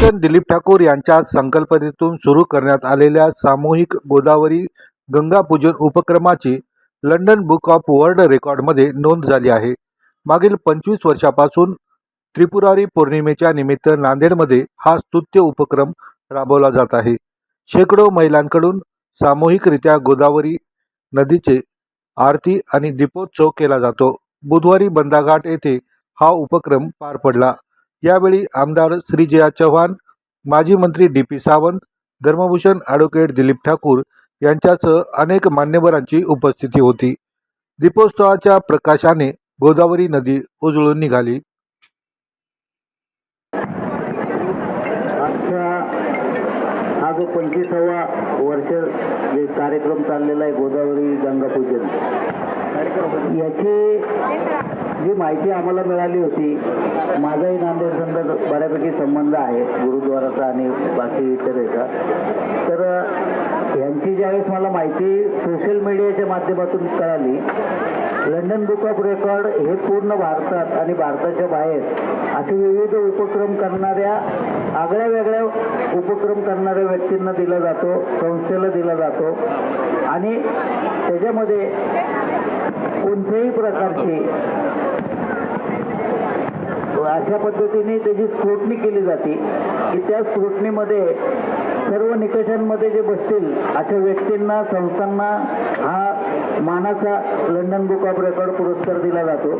पद्मभूषण दिलीप ठाकूर यांच्या संकल्पनेतून सुरू करण्यात आलेल्या सामूहिक गोदावरी गंगापूजन उपक्रमाची लंडन बुक ऑफ वर्ल्ड रेकॉर्डमध्ये नोंद झाली आहे. मागील पंचवीस वर्षापासून त्रिपुरारी पौर्णिमेच्या निमित्त नांदेडमध्ये हा स्तुत्य उपक्रम राबवला जात आहे. शेकडो महिलांकडून सामूहिकरित्या गोदावरी नदीचे आरती आणि दीपोत्सव केला जातो. बुधवारी बंदाघाट येथे हा उपक्रम पार पडला. यावेळी आमदार श्रीजया चव्हाण माजी मंत्री डी पी सावंत धर्मभूषण ॲडव्होकेट दिलीप ठाकूर यांच्यासह अनेक मान्यवरांची उपस्थिती होती. दीपोत्सवाच्या प्रकाशाने गोदावरी नदी उजळून निघाली. हा जो पंचवीसावा वर्ष जे कार्यक्रम चाललेला आहे गोदावरी गंगापूजन याची जी माहिती आम्हाला मिळाली होती माझाही नांदेड संत बऱ्यापैकी संबंध आहे गुरुद्वाराचा आणि बाकी इतर याचा तर यांची ज्यावेळेस मला माहिती सोशल मीडियाच्या माध्यमातून कळाली लंडन बुक ऑफ रेकॉर्ड हे पूर्ण भारतात आणि भारताच्या बाहेर असे विविध उपक्रम करणाऱ्या आगळ्या वेगळ्या उपक्रम करणाऱ्या व्यक्तींना दिला जातो संस्थेला दिला जातो. आणि त्याच्यामध्ये कोणत्याही प्रकारचे. अशा पद्धतीने त्याची स्क्रुटनी केली जाते की त्या स्क्रुटनीमध्ये सर्व निकषांमध्ये जे बसतील अशा व्यक्तींना संस्थांना हा मानाचा लंडन बुक ऑफ रेकॉर्ड पुरस्कार दिला जातो.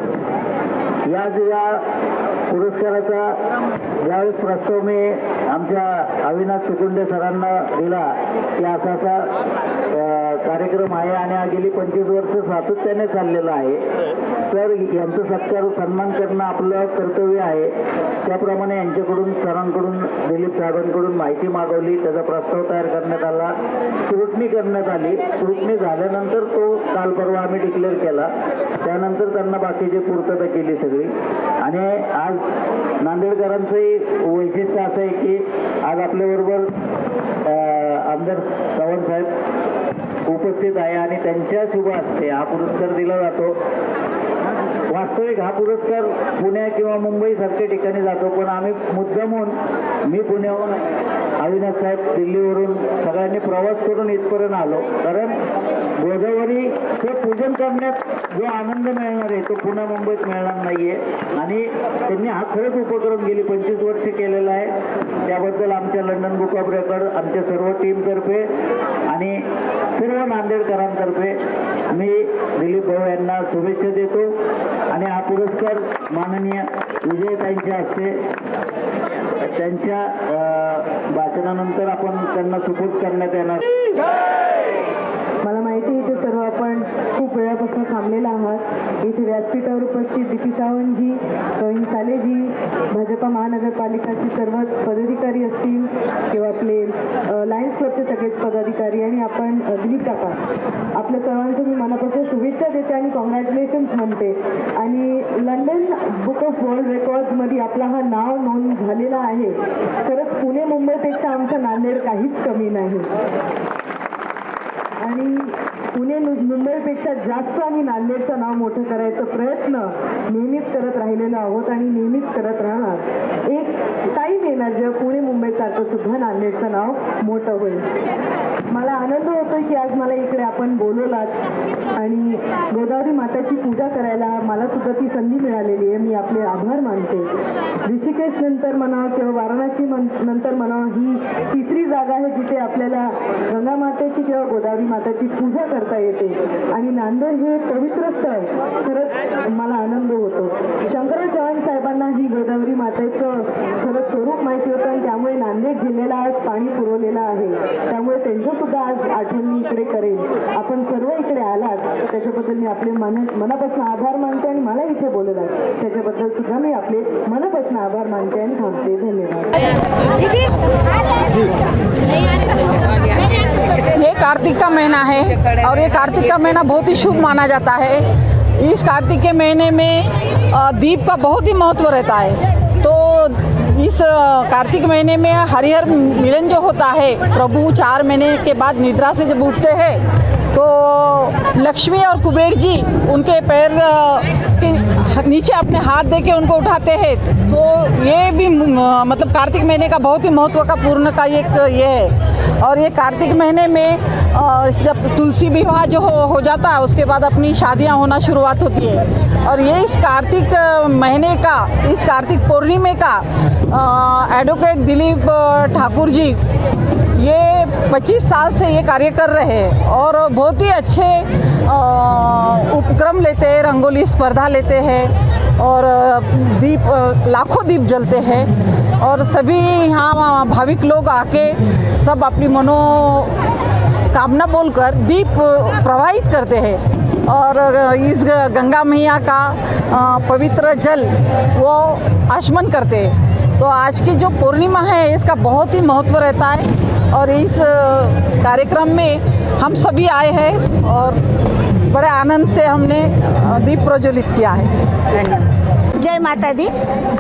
या या पुरस्काराचा ज्यावेळेस प्रस्ताव मी आमच्या अविनाश सुकुंडे सरांना दिला की असा असा कार्यक्रम आहे आणि हा गेली पंचवीस वर्ष सातत्याने चाललेला आहे. तर यांचं सत्कार सन्मान करणं आपलं कर्तव्य आहे. त्याप्रमाणे यांच्याकडून सरांकडून दिलीप साहेबांकडून माहिती मागवली त्याचा प्रस्ताव तयार करण्यात आला स्क्रुटनी करण्यात आली. स्क्रुटनी झाल्यानंतर तो काल परवा आम्ही डिक्लेअर केला. त्यानंतर त्यांना बाकीची पूर्तता केली सगळी. आणि आज नांदेडकरांचंही वैशिष्ट्य असं आहे की आज आपल्याबरोबर आमदार चव्हाण साहेब उपस्थित आहे आणि त्यांच्या शुभ असते. हा पुरस्कार दिला जातो. वास्तविक हा पुरस्कार पुण्या किंवा मुंबईसारख्या ठिकाणी जातो पण आम्ही मुद्दामून मी पुण्याहून अविनाश साहेब दिल्लीवरून सगळ्यांनी प्रवास करून इथपर्यंत आलो. कारण गोदावरी हे पूजन करण्यात जो आनंद मिळणार आहे तो पुन्हा मुंबईत मिळणार नाहीये. आणि त्यांनी हा खरंच उपक्रम गेली पंचवीस वर्ष केलेला आहे. त्याबद्दल आमच्या लंडन बुक ऑफ रेकॉर्ड आमच्या सर्व टीमतर्फे आणि सर्व नांदेडकरांतर्फे मी दिलीप भाऊ यांना शुभेच्छा देतो. आणि हा पुरस्कार माननीय विजयताईंच्या हस्ते त्यांच्या भाषणानंतर आपण त्यांना सुपूर्द करण्यात येणार. मला माहिती आहे इथे सर्व आपण खूप वेळापासून थांबलेला आहात. इथे व्यासपीठावर उपस्थित दीपी सावंतजी प्रवीण सालेजी भाजपा महानगरपालिकाचे सर्वच पदाधिकारी असतील किंवा आपले लायन्स क्लबचे सगळेच पदाधिकारी आणि आपण दिलीप काका. आपल्या सर्वांचं मी मनापासून शुभेच्छा देते आणि कॉंग्रॅच्युलेशन्स म्हणते. आणि लंडन बुक ऑफ वर्ल्ड रेकॉर्ड्समध्ये आपला हा नाव नोंद झालेला आहे. खरंच पुणे मुंबईपेक्षा आमचं नांदेड काहीच कमी नाही. आणि पुणे मुंबईपेक्षा जास्त आम्ही नांदेडचं नाव मोठं करायचा प्रयत्न नेहमीच करत राहिलेलो आहोत आणि नेहमीच करत राहणार. एक टाईम येणार जेव्हा पुणे मुंबईसारखं सुद्धा नांदेडचं नाव मोठं होईल. मला आनंद होतो की आज मला इकडे आपण बोलवलात आणि गोदावरी माताची पूजा करायला मला सुद्धा ती संधी मिळालेली आहे. मी आपले आभार मानते. ऋषिकेश नंतर म्हणा किंवा वाराणसी मन- नंतर म्हणा ही तिसरी जागा आहे जिथे आपल्याला गंगा मातेची किंवा गोदावरी माताची पूजा करता येते. आणि नांदेड हे पवित्र स्थळ. खरंच मला आनंद शंकर चव्हाण साहेबांना ही गोदावरी मातेचं खरंच स्वरूप माहिती होतं आणि त्यामुळे नांदेड जिल्ह्याला आज पाणी पुरवलेलं आहे. त्यामुळे त्यांच्या सुद्धा आज आठवण मी इकडे करेन आपण सर्व इकडे आलात त्याच्याबद्दल मी आपले मन मनापासून आभार मानते आणि मला इथे बोलवलात त्याच्याबद्दल सुद्धा मी आपले मनापासून आभार मानते आणि थांबते. धन्यवाद. ये कार्तिक का महीना है और ये कार्तिक का महीना बहुत ही शुभ माना जाता है। इस कार्तिक के महीने में दीप का बहुत ही महत्व रहता है। तो इस कार्तिक महीने में हरिहर मिलन जो होता है, प्रभु चार महीने के बाद निद्रा से जब उठते हैं तो लक्ष्मी और कुबेर जी उनके पैर के नीचे अपने हाथ दे के उनको उठाते हैं। तो ये भी मतलब कार्तिक महीने का बहुत ही महत्व का पूर्ण का एक ये है। और ये कार्तिक महीने में जब तुलसी विवाह जो हो, हो जाता है उसके बाद अपनी शादियाँ होना शुरुआत होती है। और ये इस कार्तिक महीने का इस कार्तिक पूर्णिमे का एडवोकेट दिलीप ठाकुर जी ये 25 साल से ये कार्य कर रहे हैं और बहुत ही अच्छे उपक्रम लेते हैं, रंगोली स्पर्धा लेते हैं और दीप लाखों दीप जलते हैं और सभी यहाँ भाविक लोग आके सब अपनी मनो कामना बोलकर दीप प्रवाहित करते हैं और इस गंगा मैया का पवित्र जल वो आचमन करते हैं। तो आज की जो पूर्णिमा है, इसका बहुत ही महत्व रहता है। और इस कार्यक्रम में हम सभी आए हैं और बड़े आनंद से हमने दीप प्रज्वलित किया है। जय माता दी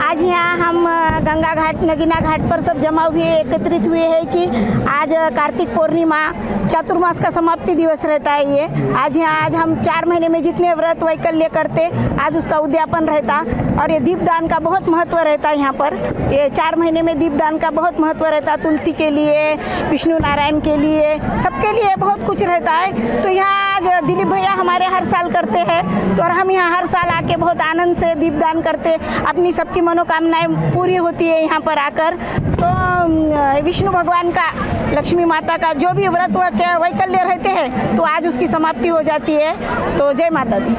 आज यहाँ हम गंगा घाट, नगीना घाट पर सब जमा हुए, एकत्रित हुए हैं कि आज कार्तिक पूर्णिमा चातुर्मास का समाप्ति दिवस रहता है ये। आज यहाँ, आज हम चार महीने में जितने व्रत वैकल्य करते, आज उसका उद्यापन रहता और ये दीपदान का बहुत महत्व रहता है यहाँ पर। ये चार महीने में दीपदान का बहुत महत्व रहता, तुलसी के लिए, विष्णु नारायण के लिए, सबके लिए बहुत कुछ रहता है। तो यहाँ आज दिलीप भैया हमारे हर साल करते हैं तो और हम यहाँ हर साल आके बहुत आनंद से दीपदान करते। अपनी सबकी मनोकामनाएं पूरी होती है यहाँ पर आकर। तो विष्णु भगवान का लक्ष्मी माता का जो भी व्रत व- वैकल्य रहते हैं तो आज उसकी समाप्ति हो जाती है। तो जय माता दी।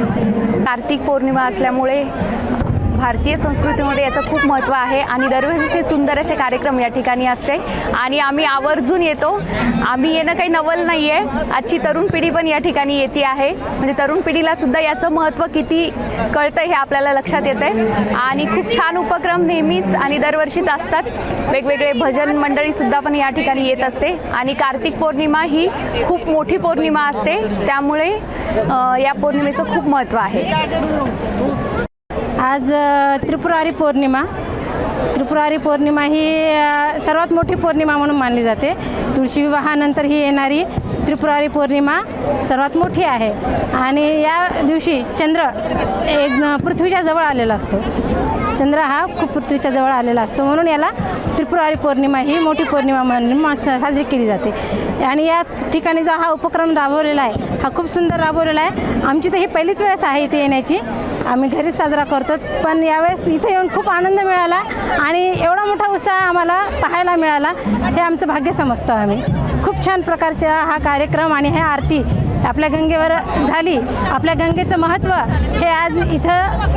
कार्तिक पौर्णिमा असल्यामुळे भारतीय संस्कृतीमध्ये याचं खूप महत्त्व आहे आणि दरवेळेस ते सुंदर असे कार्यक्रम या ठिकाणी असते. आणि आम्ही आवर्जून येतो. आम्ही येणं काही नवल नाही आहे आजची तरुण पिढी पण या ठिकाणी येते आहे. म्हणजे तरुण पिढीला सुद्धा याचं महत्त्व किती कळतं हे आपल्याला लक्षात येतं आहे आणि खूप छान उपक्रम नेहमीच आणि दरवर्षीच असतात. वेगवेगळे भजन मंडळीसुद्धा पण या ठिकाणी येत असते. आणि कार्तिक पौर्णिमा ही खूप मोठी पौर्णिमा असते. त्यामुळे या पौर्णिमेचं खूप महत्त्व आहे. आज त्रिपुरारी पौर्णिमा. त्रिपुरारी पौर्णिमा ही सर्वात मोठी पौर्णिमा म्हणून मानली जाते. तुळशी विवाहानंतर ही येणारी त्रिपुरारी पौर्णिमा सर्वात मोठी आहे. आणि या दिवशी चंद्र एक पृथ्वीच्या जवळ आलेला असतो. चंद्र हा खूप पृथ्वीच्या जवळ आलेला असतो. म्हणून याला त्रिपुरारी पौर्णिमा ही मोठी पौर्णिमा म्हणून मा- साजरी केली जाते. आणि या ठिकाणी जो हा उपक्रम राबवलेला आहे हा खूप सुंदर राबवलेला आहे. आमची तर ही पहिलीच वेळेस आहे इथे येण्याची. आम्ही घरीच साजरा करतो. पण यावेळेस इथे येऊन खूप आनंद मिळाला आणि एवढा मोठा उत्साह आम्हाला पाहायला मिळाला. हे आमचं भाग्य समजतो आम्ही. खूप छान प्रकारचा हा कार्यक्रम आणि ह्या आरती आपल्या गंगेवर झाली. आपल्या गंगेचं महत्त्व हे आज इथं